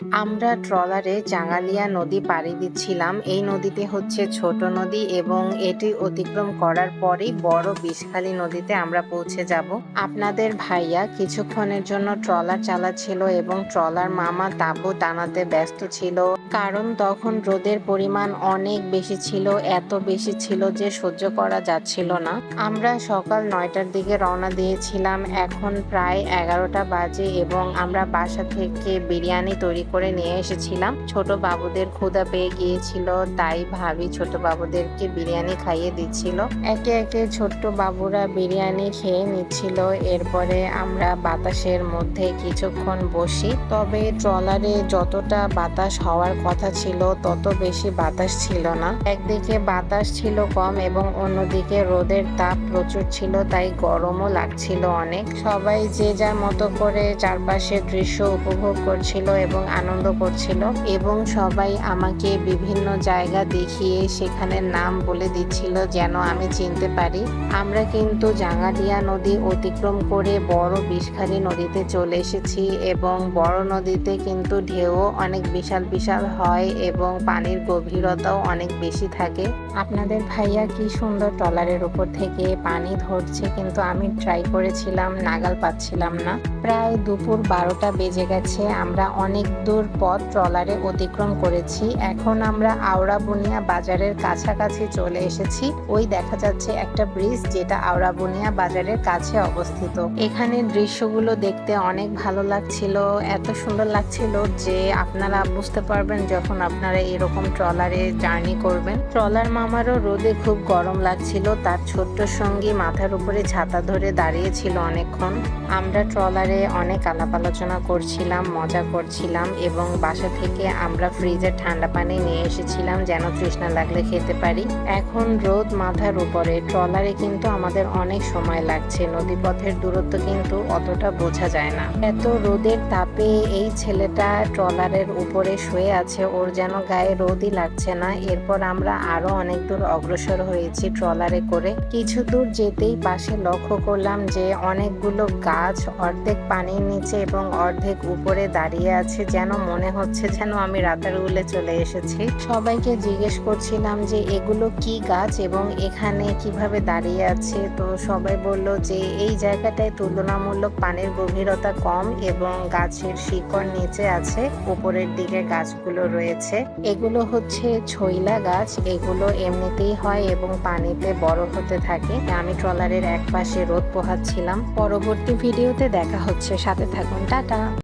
আমরা ট্রলারে জাঙ্গালিয়া নদী পাড়ি দিচ্ছিলাম। এই নদীটি হচ্ছে ছোট নদী এবং এটি অতিক্রম করার পরেই বড় বিষখালী নদীতে আমরা পৌঁছে যাব। আপনাদের ভাইয়া কিছুক্ষণের জন্য ট্রলার চালাচ্ছিল এবং ট্রলার মামা তাঁবু টানাতে ব্যস্ত ছিল। কারণ তখন রোদের পরিমাণ অনেক বেশি ছিল, এত বেশি ছিল যে সহ্য করা যাচ্ছিল না। আমরা সকাল নয়টার দিকে রওনা দিয়েছিলাম। এখন প্রায় এগারোটা বাজে এবং আমরা বাসা থেকে বিরিয়ানি তৈরি করে নিয়ে এসেছিলাম। ছোট বাবুদের ক্ষুদা পেয়ে গিয়েছিল, তাই ভাবি ছোট বাবুদেরকে বিরিয়ানি খাইয়ে দিচ্ছিল। একে একে ছোট্ট বাবুরা বিরিয়ানি খেয়ে নিচ্ছিল। এরপরে আমরা বাতাসের মধ্যে কিছুক্ষণ বসি। তবে ট্রলারে যতটা বাতাস হওয়ার কথা ছিল, তত বেশি বাতাস ছিল না। একদিকে বাতাস ছিল কম এবং অন্যদিকে রোদের তাপ প্রচুর ছিল, তাই গরমও লাগছিল অনেক। সবাই যে যার মতো করে চারপাশের দৃশ্য উপভোগ করছিল এবং আনন্দ করছিল এবং সবাই আমাকে বিভিন্ন জায়গা দেখিয়ে সেখানের নাম বলে দিচ্ছিল যেন আমি চিনতে পারি। আমরা কিন্তু জাঙ্গালিয়া নদী অতিক্রম করে বড় বিষখালী নদীতে চলে এসেছি এবং বড় নদীতে কিন্তু ঢেউ অনেক বিশাল বিশাল হয় এবং পানির গভীরতাও অনেক বেশি থাকে। আপনাদের ভাইয়া কি সুন্দর ট্রলারের উপর থেকে পানি ধরছে কিন্তু আমি ট্রাই করেছিলাম, নাগাল পাচ্ছিলাম না। প্রায় দুপুর বারোটা বেজে গেছে, আমরা অনেক দূর পথ ট্রলারে অতিক্রম করেছি। এখন আমরা আওড়া বুনিয়া বাজারের কাছাকাছি চলে এসেছি। ওই দেখা যাচ্ছে একটা ব্রিজ যেটা আওড়া বুনিয়া বাজারের কাছে অবস্থিত। এখানে দৃশ্যগুলো দেখতে অনেক ভালো লাগছিল। এত সুন্দর লাগছিল যে আপনারা বুঝতে পারবেন যখন আপনারা এরকম ট্রলারে জার্নি করবেন। ট্রলার মামারও রোদে খুব গরম লাগছিল। তার ছোট্ট সঙ্গী মাথার উপরে ছাতা ধরে দাঁড়িয়েছিল অনেকক্ষণ। আমরা ট্রলারে অনেক আলাপ আলোচনা করছিলাম, মজা করছিলাম। এবং বাসা থেকে আমরা ফ্রিজে ঠান্ডা পানি নিয়ে এসেছিলাম যেন তৃষ্ণা লাগলে খেতে পারি। এখন রোদ মাথার উপরে, ট্রলারে কিন্তু আমাদের অনেক সময় লাগছে, নদীপথের দূরত্ব কিন্তু অতটা বোঝা যায় না। এত রোদের তাপে এই ছেলেটা ট্রলারের উপরে শুয়ে আছে, ওর যেন গায়ে রোদই লাগছে না। এরপর আমরা আরও অনেক দূর অগ্রসর হয়েছি ট্রলারে করে। কিছু দূর যেতেই পাশে লক্ষ্য করলাম যে অনেকগুলো গাছ অর্ধেক পানির নিচে এবং অর্ধেক উপরে দাঁড়িয়ে আছে যেন মনে হচ্ছে যেন আমি রাতের উলে চলে এসেছি। সবাইকে জিজ্ঞেস করছিলাম যে এগুলো কি গাছ এবং এখানে কীভাবে দাঁড়িয়ে আছে? তো সবাই বলল যে এই জায়গাটায় তুলনামূলক পানির গভীরতা কম এবং গাছের শিকড় নিচে আছে, উপরের দিকে গাছগুলো রয়েছে। এগুলো হচ্ছে ছইলা গাছ, এগুলো এমনিতেই হয় এবং পানিতে বড় হতে থাকে। আমি ট্রলারের এক পাশে রোদ পোহাচ্ছিলাম। পরবর্তী ভিডিওতে দেখা হচ্ছে। সাথে থাকুন। টাটা!